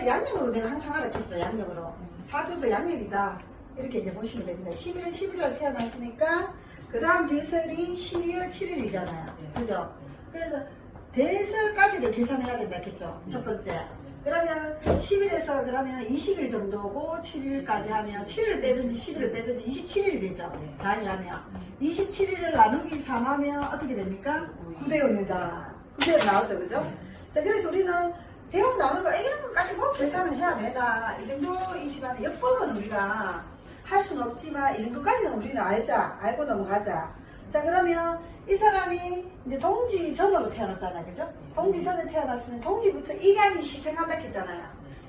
11월 양력으로 내가 항상 알았겠죠, 양력으로. 사주도 양력이다. 이렇게 이제 보시면 됩니다. 11월 11월 태어났으니까, 그 다음 대설이 12월 7일이잖아요. 그죠? 그래서 대설까지를 계산해야 된다 했겠죠. 첫 번째. 그러면 10일에서 그러면 20일 정도고 7일까지 하면 7일 빼든지 10일을 빼든지 27일이 되죠. 다이 하면. 27일을 나누기 3하면 어떻게 됩니까? 9대 5입니다. 9대 5 나오죠. 그죠? 자, 그래서 우리는 나오는 거 이런 것까지 꼭 계산을 해야 되다. 이 정도이지만 역법은 우리가 할 수는 없지만 이 정도까지는 우리는 알자. 알고 넘어가자. 자, 그러면 이 사람이 이제 동지 전으로 태어났잖아요. 그죠? 동지 전에 태어났으면 동지부터 일양이 희생한다 했잖아요.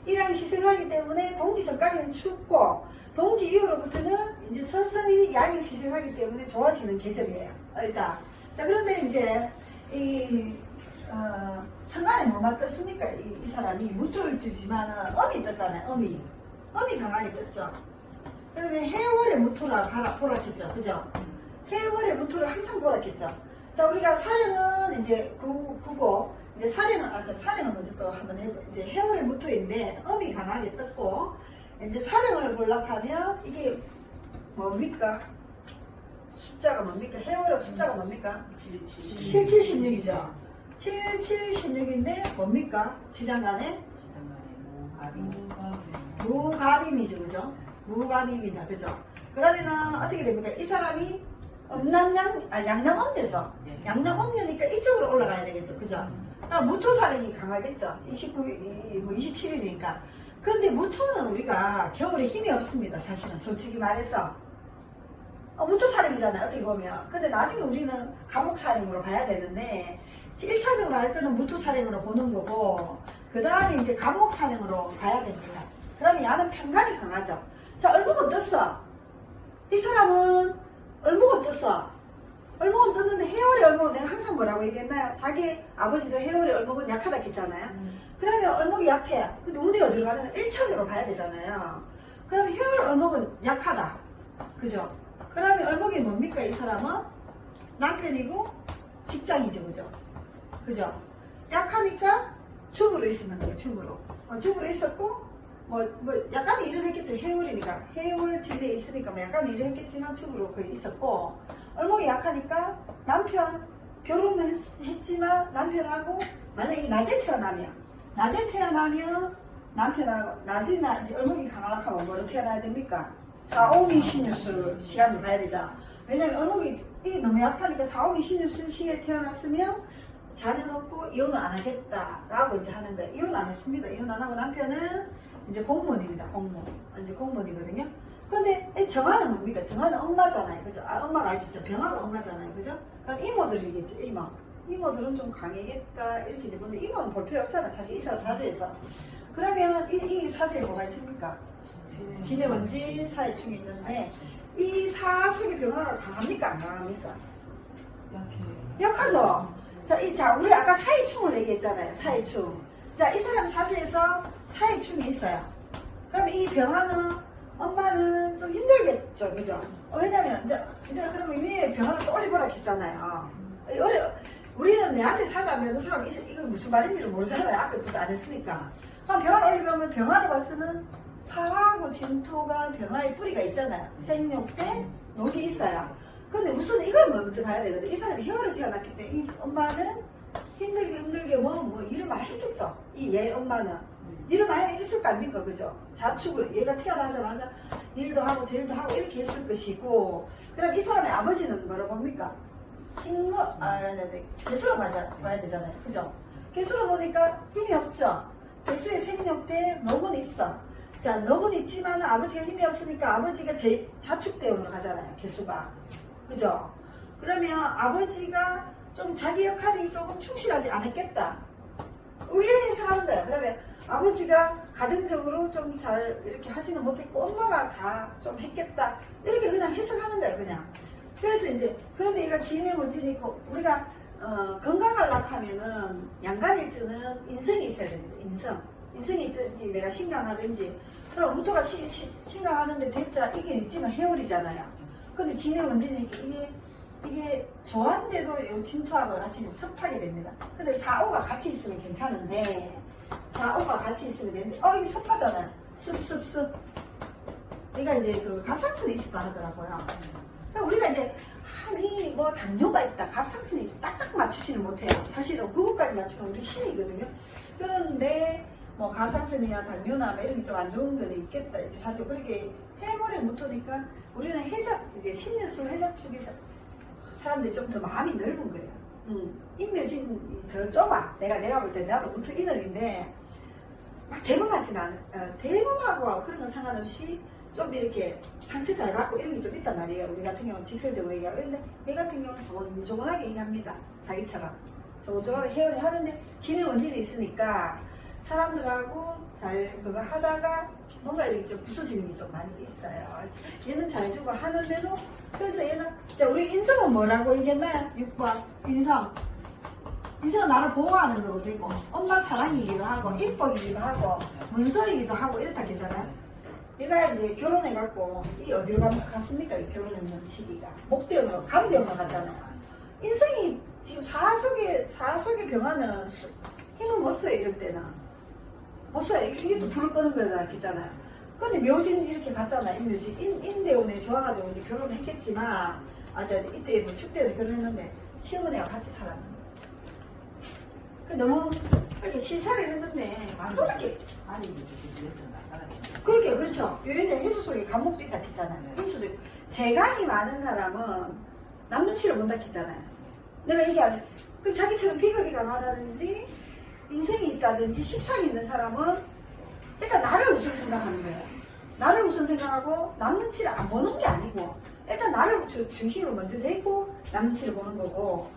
일양이 희생하기 때문에 동지 전까지는 춥고 동지 이후로부터는 이제 서서히 양이 희생하기 때문에 좋아지는 계절이에요. 일단. 자, 그런데 이제 이 어, 천간에 뭐가 떴습니까? 이, 이 사람이 무토일주지만은 음이 떴잖아요. 음이. 음이 강하게 떴죠. 그 다음에 해월의 보라, 보라겠죠. 그죠? 해월의 무토를 항상 보라겠죠. 자, 우리가 사령은 이제 구, 구고, 이제 사령은, 아, 사령은 먼저 또 한번 해보 이제 해월의 무토인데, 음이 강하게 떴고, 이제 사령을 보려고 하면, 이게 뭡니까? 숫자가 뭡니까? 해월의 숫자가 뭡니까? 7716이죠. 7716인데, 뭡니까? 지장간에 무가림이죠, 그죠? 무가림입니다, 그죠? 그러면은 어떻게 됩니까? 이 사람이 음남양, 아, 양남엄녀죠. 양남엄녀니까 이쪽으로 올라가야 되겠죠, 그죠? 그럼 무토사령이 강하겠죠. 29, 이- 뭐 27일이니까. 근데 무토는 우리가 겨울에 힘이 없습니다, 사실은. 솔직히 말해서. 어, 무토사령이잖아요, 어떻게 보면. 근데 나중에 우리는 감옥사령으로 봐야 되는데, 1차적으로 할 때는 무토사령으로 보는 거고, 그 다음에 이제 감옥사령으로 봐야 됩니다. 그러면 야는 편간이 강하죠. 자, 얼마가 떴어? 이 사람은 얼마가 떴어? 얼마가 떴는데 해월의 얼마가 내가 항상 뭐라고 얘기했나요? 자기 아버지도 해월의 얼마가 약하다 했잖아요. 그러면 얼목이 약해. 근데 운이 어디로 가면 1차적으로 봐야 되잖아요. 그럼 해월 얼목은 약하다. 그죠? 그러면 얼목이 뭡니까? 이 사람은 남편이고 직장이죠. 그죠? 그죠? 약하니까 죽으로 있었는 거예요. 죽으로. 어, 죽으로 있었고 뭐, 뭐 약간 일을 했겠죠. 해월이니까. 해월 지대에 있으니까 뭐 약간 일을 했겠지만 죽으로 거의 있었고 얼목이 약하니까 남편 결혼을 했, 지만 남편하고 만약에 낮에 태어나면 낮에 태어나면 남편하고 낮에 나 이제 얼목이 강하려고 하면 뭐로 태어나야 됩니까? 사오미 신유술 시간을 봐야 되죠. 왜냐면 얼목이 이게 너무 약하니까 사오미 신유술 시기에 태어났으면 자녀 놓고 이혼을 안 하겠다라고 이제 하는 거예요. 이혼 안 했습니다. 이혼 안 하고 남편은 이제 공무원입니다. 공무원. 이제 공무원이거든요. 근데 이 정화는 뭡니까? 정화는 엄마잖아요. 그죠? 아, 엄마가 아시죠? 병화가 엄마잖아요. 그죠? 그럼 이모들이겠죠. 이모. 이모들은 좀 강하겠다. 이렇게 되는데 이모는 볼 필요 없잖아. 사실 이 사람 사주에서. 그러면 이, 이 사주에 뭐가 있습니까? 진해 원지 사회충이 있는데 이 사숙의 병화가 강합니까? 안 강합니까? 약하죠? 자, 이, 자, 우리 아까 사이충을 얘기했잖아요. 사이충. 자, 이 사람 사주에서 사이충이 있어요. 그럼 이 병화는, 엄마는 좀 힘들겠죠. 그죠? 어, 왜냐면, 이제, 이제 그러면 이미 병화를 또 올리보라 했잖아요. 어려, 우리는 내한테 사자면 그 사람, 이- 이건 무슨 말인지를 모르잖아요. 앞에부터 안 했으니까. 그럼 병화를 올리면 병화로 봐서는 사하고 진토가 병화의 뿌리가 있잖아요. 생육 때 녹이 있어요. 근데 우선 이걸 먼저 봐야 되거든. 이 사람이 혈을 태어났기 때문에 이 엄마는 힘들게 힘들게 뭐, 뭐 일을 많이 했겠죠. 이 얘 엄마는. 일을 많이 했을 거 아닙니까? 그죠? 자축을, 얘가 태어나자마자 일도 하고 저일도 하고 이렇게 했을 것이고. 그럼 이 사람의 아버지는 뭐라고 봅니까? 흰 거, 아. 개수로 봐야, 봐야 되잖아요. 그죠? 개수로 보니까 힘이 없죠? 개수의 생력 때 녹은 있어. 자, 녹은 있지만 아버지가 힘이 없으니까 아버지가 제 자축대원으로 가잖아요. 개수가. 그죠? 그러면 아버지가 좀 자기 역할이 조금 충실하지 않았겠다. 우리 이렇게 해석하는 거예요. 그러면 아버지가 가정적으로 좀 잘 이렇게 하지는 못했고 엄마가 다 좀 했겠다. 이렇게 그냥 해석하는 거예요. 그냥. 그래서 이제 그런데 얘가 지인의 문제니까 우리가 어, 건강하려고 하면은 양간일주는 인성이 있어야 됩니다. 인성. 인성이 있든지 내가 신강하든지 그럼 시, 신강하는데 됐자 이게 있지만 해월이잖아요. 근데 진의 문제는 이게 이게 요 진토하고 같이 좀 섭하게 됩니다. 근데 4, 5가 같이 있으면 괜찮은데 4, 사오가 같이 있으면 되는데, 어, 이게 습하잖아요. 습, 습, 습. 그러니까 이제 그 갑상선이 있었다 하더라고요. 그러니까 우리가 이제, 아니, 뭐, 당뇨가 있다. 갑상선이 있다. 딱딱 맞추지는 못해요. 사실은 그것까지 맞추면 우리 신이거든요. 그런데, 뭐, 갑상선이나 당뇨나 뭐 이런 게 좀 안 좋은 건 있겠다. 사실 그렇게 해머리 못하니까 우리는 해자, 이제 신유술 해자축에서 사람들이 좀 더 마음이 넓은 거예요. 음, 인묘진 더 좁아. 내가 내가 볼 때 나도 무척 인얼인데 막 대범하진 않아. 어, 대범하고 그런 건 상관없이 좀 이렇게 상처 잘 받고 이런 게 좀 있단 말이에요. 우리 같은 경우는 직설적으로 얘기하고 근데 얘 같은 경우는 조곤조곤하게 얘기합니다. 자기처럼 조곤조곤하게 헤어를 하는데 지는 원진이 있으니까 사람들하고 잘 그거 하다가 뭔가 이렇게 좀 부서지는 게 좀 많이 있어요. 얘는 잘해주고 하는데도 그래서 얘는 자 우리 인성은 뭐라고 얘기했나요? 6번 인성 인성은 나를 보호하는 거로 되고 엄마 사랑이기도 하고 입복이기도 하고 문서이기도 하고 이렇다 했잖아요. 얘가 이제 결혼해갖고 이 어디로 가- 갔습니까? 이 결혼했는 시기가 목대으로 감대으로 갔잖아요. 인성이 지금 속에 병하는 수- 힘을 못 써요 이럴 때는 못 써요 이게 또 불을 끄는 거다 했잖아요. 근데 묘지는 이렇게 갔잖아 인묘지 인, 인대운에 좋아가지고 이제 결혼을 했겠지만 아, 저 이때 뭐 축제를 결혼했는데 시어머니가 같이 살았는데 그 너무 이렇게 실사를 했는데 막 그렇게 아니 이제 그래서 나가라. 그렇게 그렇죠. 요즘에 해수 속에 감목도 있다 했잖아요. 힘수도 있고. 재간이 많은 사람은 남 눈치를 못 닦겠잖아요. 내가 얘기하지. 그 자기처럼 비겁이 강하다든지 인생이 있다든지 식상이 있는 사람은 일단 나를 우선 생각하는 거예요. 나를 우선 생각하고 남 눈치를 안 보는 게 아니고 일단 나를 주- 중심으로 먼저 내고 남 눈치를 보는 거고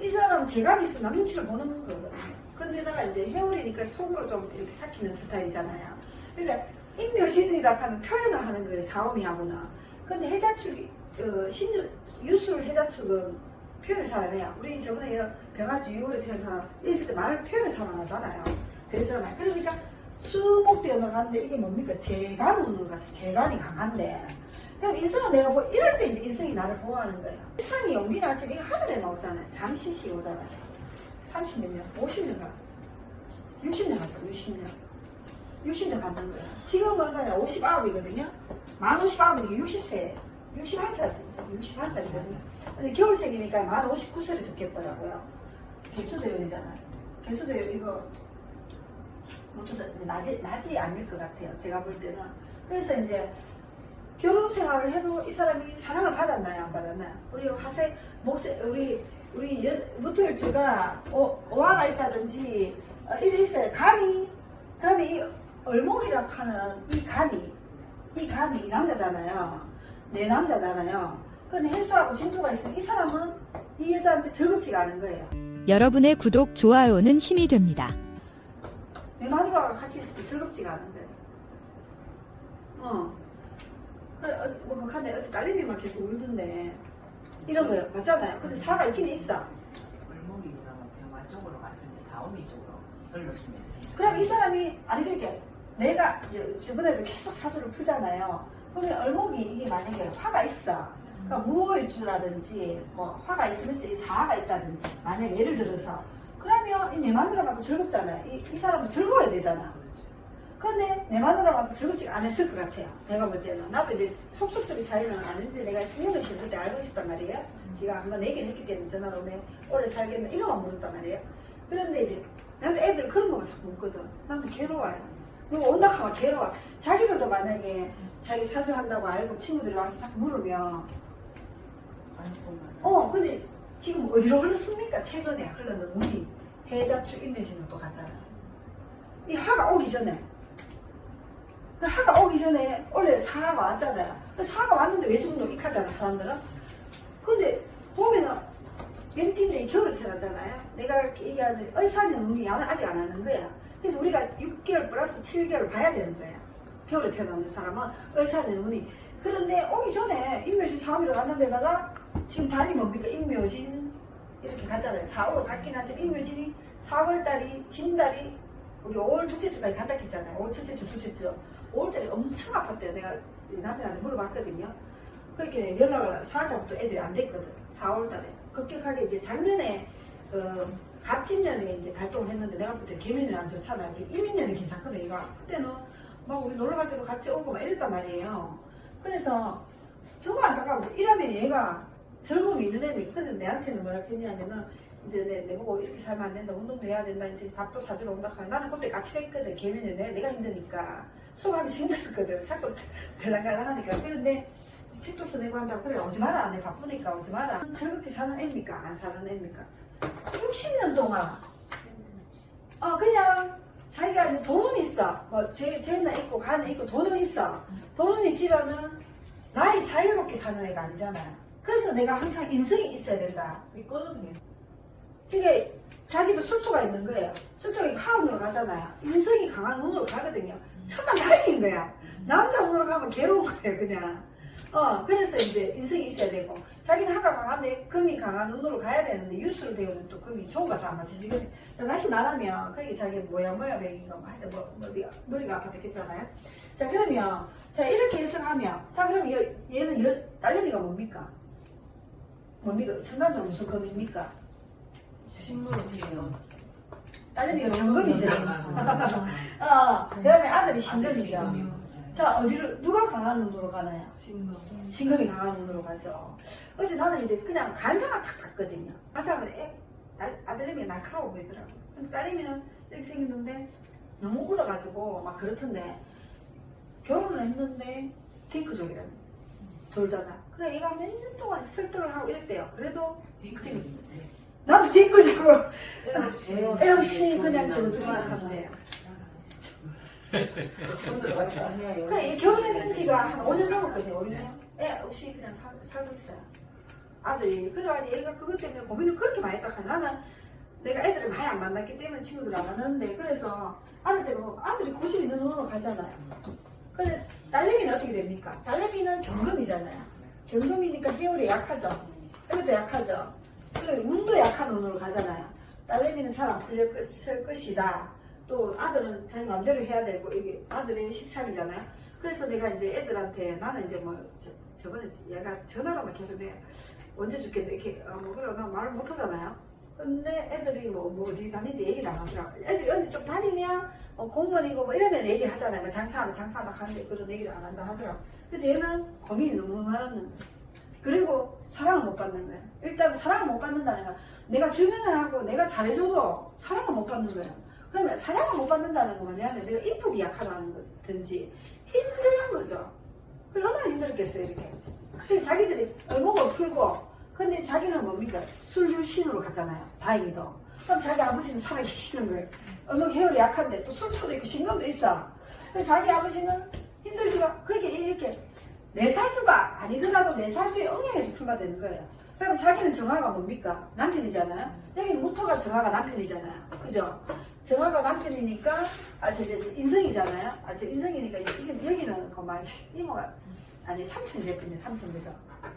이 사람 재간이 있으면 남 눈치를 보는 거거든요. 근데다가 이제 해오리니까 속으로 좀 이렇게 삭히는 스타일이잖아요. 그러니까 인묘신이라 하는 표현을 하는 거예요. 사오미하고는. 근데 해자축이 어, 신유 유술 해자축은 표현을 잘 안 해요. 우리 저번에 이거 병아주 6월에 태어난 사람 있을 때 말을 표현을 잘 안 하잖아요. 그랬잖아요. 그러니까 수목되어 나가는데 이게 뭡니까? 재간운으로 가서 재간이 강한데 그럼 인성은 내가 뭐 이럴 때 이제 인성이 나를 보호하는 거예요. 일상이 연기나 지금 이거 하늘에 나오잖아요. 잠시 시 오잖아요. 30몇 년, 50년 가 60년 갔다, 60년. 60년 갔던 거야. 지금은 그냥 59이거든요. 만 59이니까 60세, 61살이죠. 61살이거든요. 근데 겨울생이니까 만 59세를 적겠더라고요. 개수대원이잖아요. 개수대원 이거 못해서 낮이, 낮이 아닐 것 같아요. 제가 볼 때는. 그래서 이제 결혼 생활을 해도 이 사람이 사랑을 받았나요? 안 받았나요? 우리 화세, 목세, 우리, 우리 여, 무토일주가 어, 오화가 있다든지 어, 이래 있어요. 감이, 그러면 이 얼목이라고 하는 이 감이, 이 감이 이 남자잖아요. 내 남자잖아요. 근데 혜수하고 진토가 있으면 이 사람은 이 여자한테 즐겁지가 않은 거예요. 여러분의 구독, 좋아요는 힘이 됩니다. 내 마누라가 같이 있을 때 즐겁지가 않은 거예요. 어. 그래, 어, 뭐, 근데 어제 딸내미만 계속 울던데. 이런 거요. 맞잖아요. 근데 사가 있긴 있어. 얼목이 그러면 병원 쪽으로 갔으면 사오미 쪽으로 흘렀으면 그럼 이 사람이, 아니, 그렇게 내가 이제 저번에도 계속 사주를 풀잖아요. 그러면 얼목이 이게 만약에 화가 있어. 그러니까 무월주라든지, 뭐, 화가 있으면서 이 사화가 있다든지, 만약에 예를 들어서. 그러면 이 내 마누라가도 즐겁잖아요. 이, 이 사람도 즐거워야 되잖아. 근데 내 마누라가 즐겁지 않았을 것 같아요. 내가 볼 때는. 나도 이제 속속들이 사이는 아는데 내가 10년을 지낼 때 알고 싶단 말이에요. 지가 한번 얘기를 했기 때문에 전화로 내 오래 살겠나 이거만 물었단 말이에요. 그런데 이제 나도 애들 그런 거만 자꾸 묻거든. 나도 괴로워요. 누가 온다 하면 괴로워. 자기들도 만약에 자기 사주한다고 알고 친구들이 와서 자꾸 물으면. 어 근데 지금 어디로 흘렀습니까? 최근에 흘렀는 우리 해자추 인내신은 또 갔잖아요. 이 하가 오기 전에 그 하가 오기 전에 원래 사가 왔잖아요. 그 사가 왔는데 왜 죽노 익하잖아 사람들은. 근데 보면은 왠띠인데 겨울에 태어났잖아요. 내가 얼사는 운이 야는 아직 안 하는 거야. 그래서 우리가 6개월 플러스 7개월 봐야 되는 거야. 겨울에 태어나는 사람은 얼사는 운이. 그런데 오기 전에 인묘진 사업이로 갔는데다가 지금 달이 뭡니까? 인묘진 이렇게 갔잖아요. 4월 갔긴 하지만 인묘진이 4월달이 진달이 우리 5월 둘째 주까지 간다 했잖아요. 5월 첫째 주, 둘째 주. 5월달이 엄청 아팠대요. 내가 남편한테 물어봤거든요. 그렇게 연락을 4월달부터 애들이 안 됐거든. 4월달에. 급격하게 이제 작년에 그 갑진년에 이제 발동을 했는데 내가 그때 개민이 안 좋잖아요. 이민년이 괜찮거든, 이거. 그때는 막 우리 놀러 갈 때도 같이 오고 막 이랬단 말이에요. 그래서 정말 안타까워. 이러면 얘가 젊음이 있는 애미. 근데 내한테는 뭐라 했냐면은 이제 내, 내 보고 이렇게 살면 안 된다. 운동도 해야 된다. 이제 밥도 사주러 온다. 나는 그때 같이 가 있거든. 개민이 내, 내가 힘드니까. 수업하기 힘들거든. 자꾸 들랑갈랑 하니까. 그런데 책도 써내고 한다고 그래 오지 마라 내 바쁘니까 오지 마라 즐겁게 사는 애입니까 안 사는 애입니까 60년 동안. 어 그냥 자기가 돈은 있어. 뭐제 쟤는 있고 가는 있고 돈은 있어. 돈은 있지만은 나이 자유롭게 사는 애가 아니잖아요 그래서 내가 항상 인성이 있어야 된다. 이거는 그게 자기도 술토가 있는 거예요. 술토가 하운으로 가잖아요 인성이 강한 운으로 가거든요. 천만 다행인 거야. 남자 운으로 가면 괴로운 거예요 그냥 어, 그래서 이제 인성이 있어야 되고, 자기는 화가 강한데, 금이 강한 눈으로 가야 되는데, 유수로 되면 또 금이 좋은 거다 맞지. 지금, 자, 다시 말하면, 거기 자기 뭐야, 뭐야, 백인가, 뭐, 하여튼 뭐, 머리가, 머리가 아파 됐겠잖아요. 자, 그러면, 자, 이렇게 해석하면, 자, 그럼 얘, 얘는 여, 딸내미가 뭡니까? 뭡니까? 천간적 무슨 금입니까? 신문이에요. 딸내미가 경금이죠. 어, 그 다음에 아들이 신금이죠. 자, 어디로, 누가 강한 눈으로 가나요? 신문. 신금이 강한 눈으로 가죠. 어제 나는 이제 그냥 간상을 탁 봤거든요. 간상을 애, 딸, 아들내미가 날카로워 보이더라고. 근데 딸내미는 이렇게 생겼는데 너무 울어가지고 막 그렇던데 결혼을 했는데 딩크족이라는 졸다가. 그래 얘가 몇 년 동안 설득을 하고 이랬대요. 그래도 딩크인데. 나도 딩크족으로 애 없이. 애 없이 그냥 저거 들어가 샀는데요. 그 결혼했는 지가 한 5년 넘었거든요. 5년. 애 없이 그냥 살, 살고 있어요. 아들이. 그래가지고 얘가 그것 때문에 고민을 그렇게 많이 했다. 나는 내가 애들을 많이 안 만났기 때문에 친구들 안 만났는데 그래서 아들 때문에 아들이 고집 있는 눈으로 가잖아요. 근데 딸내미는 어떻게 됩니까? 딸내미는 경금이잖아요. 경금이니까 해월이 약하죠. 이것도 약하죠. 그리고 운도 약한 눈으로 가잖아요. 딸내미는 잘 안 풀릴 것이다. 또 아들은 자기 마음대로 해야 되고 이게 아들의 식상이잖아요. 그래서 내가 이제 애들한테 나는 이제 뭐 저, 저번에 얘가 전화로만 계속 내 언제 죽겠네 이렇게 어, 뭐 그러나 말을 못 하잖아요. 근데 애들이 뭐, 뭐 어디 다니지 얘기를 안 하더라고. 애들이 어디 좀 다니면 어, 공무원이고 뭐 이러면 얘기를 하잖아요. 뭐 장사하면 장사하다 하는데 그런 얘기를 안 한다 하더라고. 그래서 얘는 고민이 너무 많았는. 그리고 사랑을 못 받는 거야. 일단 사랑을 못 받는다는 건 내가 주면을 하고 내가 잘해줘도 사랑을 못 받는 거야. 그러면 사랑을 못 받는다는 건 뭐냐면 내가 인복이 약하다는 거든지 힘든 거죠. 그게 얼마나 힘들겠어요, 이렇게. 근데 자기들이 얼목을 풀고, 근데 자기는 뭡니까? 술유신으로 갔잖아요. 다행히도. 그럼 자기 아버지는 살아계시는 거예요. 얼목 해열이 약한데 또 술토도 있고 신경도 있어. 근데 자기 아버지는 힘들지만 그게 이렇게 내 사주가 아니더라도 내 사주에 응용해서 풀만되는 거예요. 그러면 자기는 정화가 뭡니까? 남편이잖아요. 여기는 무토가 정화가 남편이잖아요. 그죠? 정화가 남편이니까, 아, 저, 저, 저 인성이잖아요. 아, 저 인성이니까, 이제 이게, 여기는 그만, 이모가, 아니, 삼촌 예쁜데, 삼촌 그죠?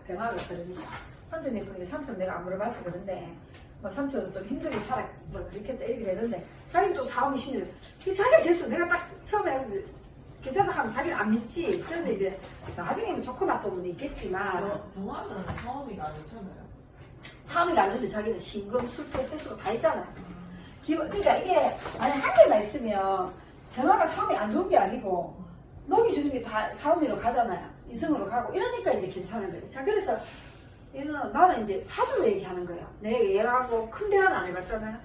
병화를 그러니까. 삼촌 예쁜데, 삼촌 내가 안 물어봐서 그런데, 뭐, 삼촌은 좀 힘들게 살아, 뭐, 그렇게 또 이렇게 되는데, 자기는 또 사업이 신을, 자기가 재수, 내가 딱 처음에 괜찮다 하면 자기는 안 믿지. 그런데 이제, 나중에는 좋고 나쁘면 있겠지만, 정화는 처음이가 아니잖아요. 사업이 나는데 자기는 신금, 술토, 회수로 다 있잖아요. 기본, 그러니까 이게 만약 한 개만 있으면 전화가 사업이 안 좋은 게 아니고 녹이 주는 게 다 사업으로 가잖아요. 이성으로 가고 이러니까 이제 괜찮은 거예요. 자 그래서 얘는 나는 이제 사주로 얘기하는 거예요. 내가 얘하고 큰 대화는 안 해봤잖아요.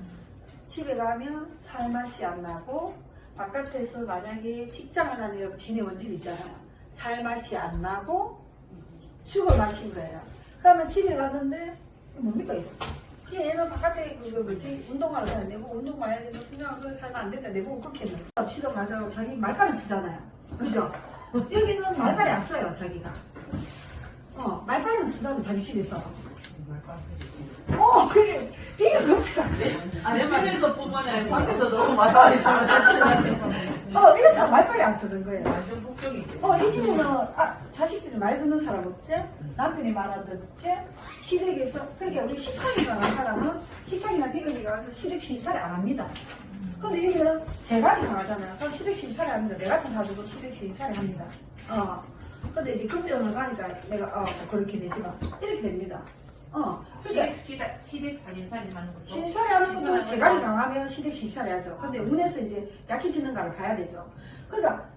집에 가면 살맛이 안 나고 바깥에서 만약에 직장을 하는 지네 원집 있잖아요. 살맛이 안 나고 죽을 마신 거예요. 그러면 집에 이거 뭡니까 이거? 그냥 얘는 바깥에 그 뭐지 운동하러 가야 되고 운동 가야 되고 그냥 그거 살면 안 된다 내보고 그렇게 했는 거야. 치러 가자고 자기 말빨을 쓰잖아요. 그죠? 여기는 말빨이 안 써요 자기가. 어 말빨은 쓰잖아 자기 집에서. 어 그게 이게 명체가 아니, 집에서 뿐만이 아니고 밖에서 너무 마사지 어 이런 사람 말빨이 안 쓰는 거예요. 완전 폭격이지. 어, 이 집에는, 아, 자식들이 말 듣는 사람 없지? 남편이 말 안 듣지? 시댁에서, 그러니까 우리 식상이 강한 사람은 식상이나 비거리가 와서 시댁 심사를 안 합니다. 근데 여기는 재간이 강하잖아요. 그럼 시댁 심사를 합니다. 내 같은 사주도 시댁 심사를 합니다. 어. 근데 이제 급전을 가니까 내가, 어, 그렇게 되지만, 이렇게 됩니다. 어. 그러니까 시댁, 시댁, 시댁 살림살이 하는 것도 신살이 하는 것도 재간이. 강하면 시댁 신살이 하죠. 근데 운에서 이제 약해지는 가를 봐야 되죠. 그러니까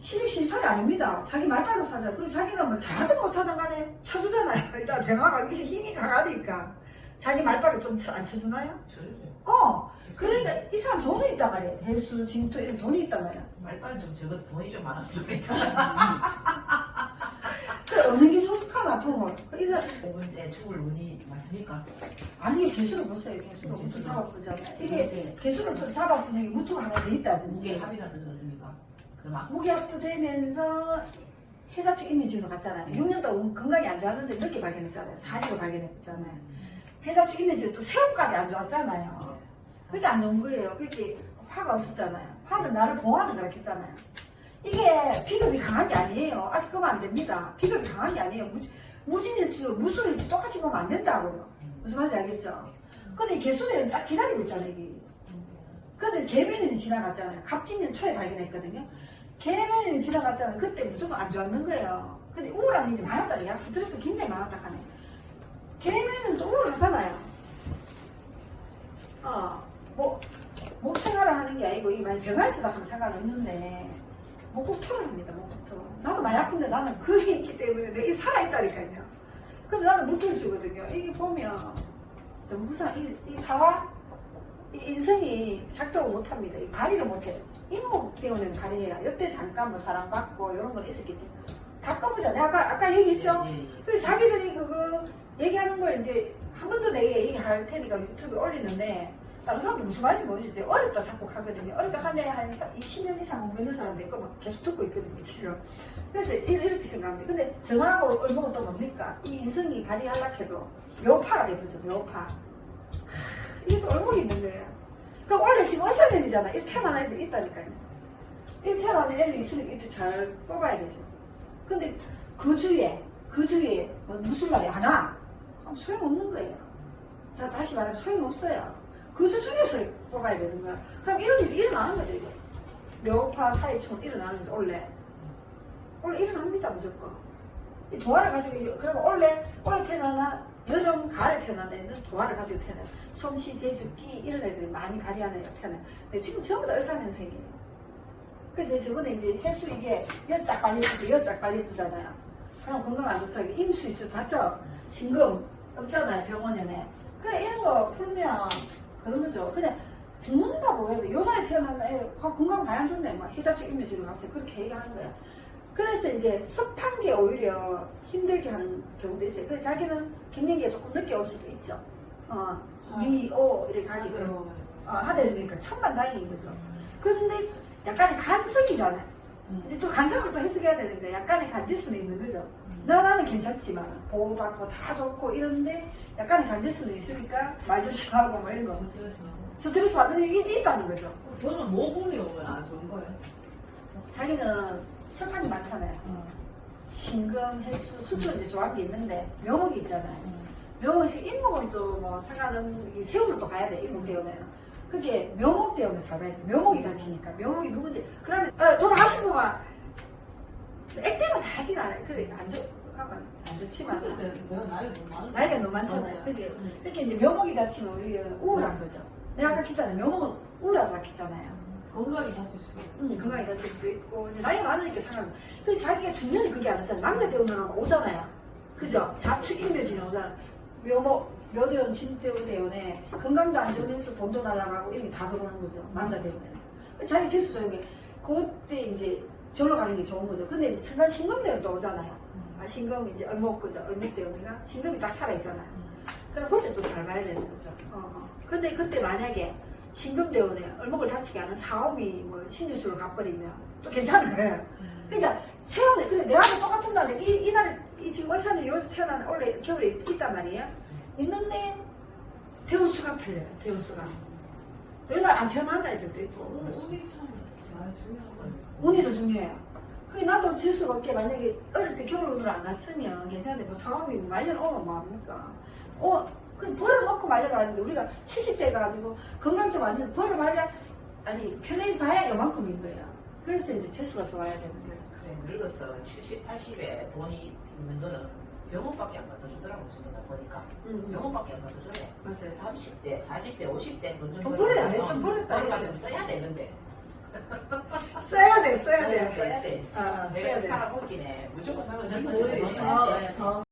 시댁 신살이 아닙니다. 자기 말대로 사자. 그리고 자기가 뭐 잘하든 못하든 간에 쳐주잖아요. 일단 대화가 이게 힘이 강하니까. 자기 말발을 좀안 쳐주나요? 저를 어. 그러니까 이 사람 돈이 있단 말이에요. 해수, 진토 이런 돈이 있단 말이야. 말빨 좀 적어도 돈이 좀 많았으면 좋겠다. 그 어느 게 좋을까 나쁜 거. 이 사람 오분에 죽을 운이 맞습니까? 아니 이게 개수를 보세요. 개수를 음, 무투 개수를. 잡아보잖아요. 이게 이게 개수를 또 잡아보는 게 무투가 하나 돼 무게 있다든지. 합의라서 들었습니까? 그막 무게합도 되면서 해자축 이미지로 갔잖아요. 6년 동안 건강이 안 좋았는데 늦게 발견했잖아요. 4기로 발견했잖아요. 해자축 이미지로 또 세움까지 안 좋았잖아요. 그게 안 좋은 거예요. 그게 화가 없었잖아요. 화는 나를 보호하는 거라 했잖아요. 이게 비겁이 강한 게 아니에요. 아직 그러면 안 됩니다. 비겁이 강한 게 아니에요. 무진, 무진일주, 무술일주 똑같이 보면 안 된다고요. 무슨 말인지 알겠죠? 근데 이 개수는 딱 기다리고 있잖아요. 이게. 근데 개변인이 지나갔잖아요. 갑진년 초에 발견했거든요. 개변인이 지나갔잖아요. 그때 무조건 안 좋았는 거예요. 근데 우울한 일이 많았다. 야, 스트레스 굉장히 많았다 하네. 개변인은 또 우울하잖아요. 어, 뭐, 목 생활을 하는 게 아니고, 이게 많이 병할지도 하면 상관없는데, 목국토를 합니다, 목국토. 나도 많이 아픈데 나는 그게 있기 때문에 내가 살아있다니까요. 근데 나는 무툴주거든요. 이게 보면, 너무 무상, 이, 이 사화, 이 인생이 작동을 못 합니다. 이 발휘를 못 해요. 인목 때문에 발휘해야. 이때 잠깐 뭐 사랑받고 이런 건 있었겠지. 다 꺼보잖아요. 아까, 아까 얘기했죠? 예, 예. 그 자기들이 그거 얘기하는 걸 이제 한 번 더 내게 얘기할 테니까 유튜브에 올리는데 다른 사람들 무슨 말인지 모르시죠? 어렵다 자꾸 하거든요. 어렵다 하네 한 20년 이상 공부 있는 사람들 거막 계속 듣고 있거든요 지금. 그래서 이- 이렇게 생각합니다. 근데 정하고 얼마가 또 뭡니까? 이 인성이 발휘하려 해도 묘파가 되죠 묘파. 하, 이게 또 얼마나 있는 거예요. 그럼 원래 지금 의사년이잖아. 이렇게 태어난 애들 있다니까요. 이렇게 태어난 애들이 있으니까 이때 잘 뽑아야 되죠. 근데 그 주에, 그 주에 뭐 무슨 말이? 그럼 소용없는 거예요. 자, 다시 말하면 소용없어요. 그주 중에서 뽑아야 되는 거야. 그럼 이런 일이 일어나는 거죠, 이거. 묘파 사이촌 일어나는 거죠, 원래. 원래 일어납니다, 무조건. 이 도화를 가지고, 이- 그러면 원래, 원래 태어나나, 여름, 가을에 태어난 애는 도화를 가지고 태어나요. 솜씨, 제주기, 이런 애들이 많이 발휘하는 애가 태어나요. 지금 전부 다 의사년생이에요. 근데 저번에 이제 해수 이게 여짝 예쁘죠, 여짝 빨리 예쁘잖아요. 그럼 건강 안 좋다. 이게 임수유출 봤죠? 신금 없잖아요, 병원에. 그래, 이런 거 풀면 그런 거죠. 그냥 죽는다고 해도 요 날에 태어난 애 아, 건강 안 좋네. 막 희자증 임묘지로 갔어요. 그렇게 얘기하는 거야. 그래서 이제 습한 게 오히려 힘들게 하는 경우도 있어요. 그래서 자기는 갱년기가 조금 늦게 올 수도 있죠. 어, 미, 오, 이렇게 가지고. 어, 하다 보니까 천만 다행인 거죠. 근데 약간의 간성이잖아요. 이제 또 간성을 또 해석해야 되는데 약간의 간질 수는 있는 거죠. 나 나는 괜찮지만 보호받고 다 좋고 이런데 약간의 간질 수는 있으니까 말 조심하고 뭐 이런 거 스트레스 받는 일이 있다는 거죠. 저는 모분이 오면 안 좋은 거예요. 자기는 습한이 많잖아요. 신금, 횟수, 수초 이제 좋아하는 게 있는데 묘목이 있잖아요. 묘목이 인목은 또뭐 상관은 이 세움을 또 봐야 돼 인목 때문에는. 그게 묘목 때문에 살아야 돼. 묘목이 다치니까 묘목이 누군지 그러면 어, 돌아가신 거가 액땜은 다 하진 않아요. 그래 안 좋, 가만 안 좋지만 나이 나이가 너무 많잖아요. 그게 이렇게 이제 묘목이 다치면 우리가 우울한 거죠. 내가 아까 했잖아요. 묘목은 우울하다 했잖아요. 건강이 다칠 수도 있고. 응, 건강이 다칠 수도 있고 이제 나이가 많으니까 상관. 근데 자기가 중년이 그게 안 오잖아. 남자 대원은 오잖아요. 그죠? 자축 일묘진이 오잖아. 묘목 묘대원 진대원 대원에 건강도 안 좋으면서 돈도 날라가고 이런 게다 들어오는 거죠. 남자 대원에는. 자기 지수 좋은 게 그때 이제 절로 가는 게 좋은 거죠. 근데 이제 천간 신금 대원도 오잖아요. 아, 신금 이제 얼목 그죠? 얼목 대원이가 신금이 딱 살아 있잖아요. 그럼 그때 또잘 봐야 되는 거죠. 어, 어. 근데 그때 만약에 신금대원에 얼목을 다치게 하는 사업이 뭐 신유수로 가버리면 또 괜찮은 거예요. 그러니까 세원에 근데 내하고 똑같은 날에 이, 이 날에 이 지금 월산에 요새 태어난 원래 겨울에 있단 말이에요. 있는데 대원수가 틀려요. 대원수가. 이날 안 태어난다 애들도 있고. 운이 참. 운이 더 중요해요. 그게 나도 질 수가 없게 만약에 어릴 때 겨울운으로 안 갔으면 괜찮은데 뭐 사업이 말년 오면 뭐합니까? 어, 그 벌을 놓고 말려가는데 우리가 70대 가지고 건강 좀안 벌을 말려 아니 편히 봐야 요만큼인 거예요. 그래서 이제 재수가 좋아야 되는 거예요. 그래 늙었어 70, 80에 돈이 있는 거는 병원밖에 안 갖다 주더라고 전부 다 버리고 없으니까 음. 영혼밖에 안 가져줘요. 맞아요. 30대, 40대, 50대 돈좀 돈 벌어야 돼, 좀 벌었다. 벌어가 좀 써야 되는데. 써야 돼, 써야 돼. 써야 돼. 아, 내가 써야 돼. 살아보기네 무조건 나는 더, 젊은 더, 더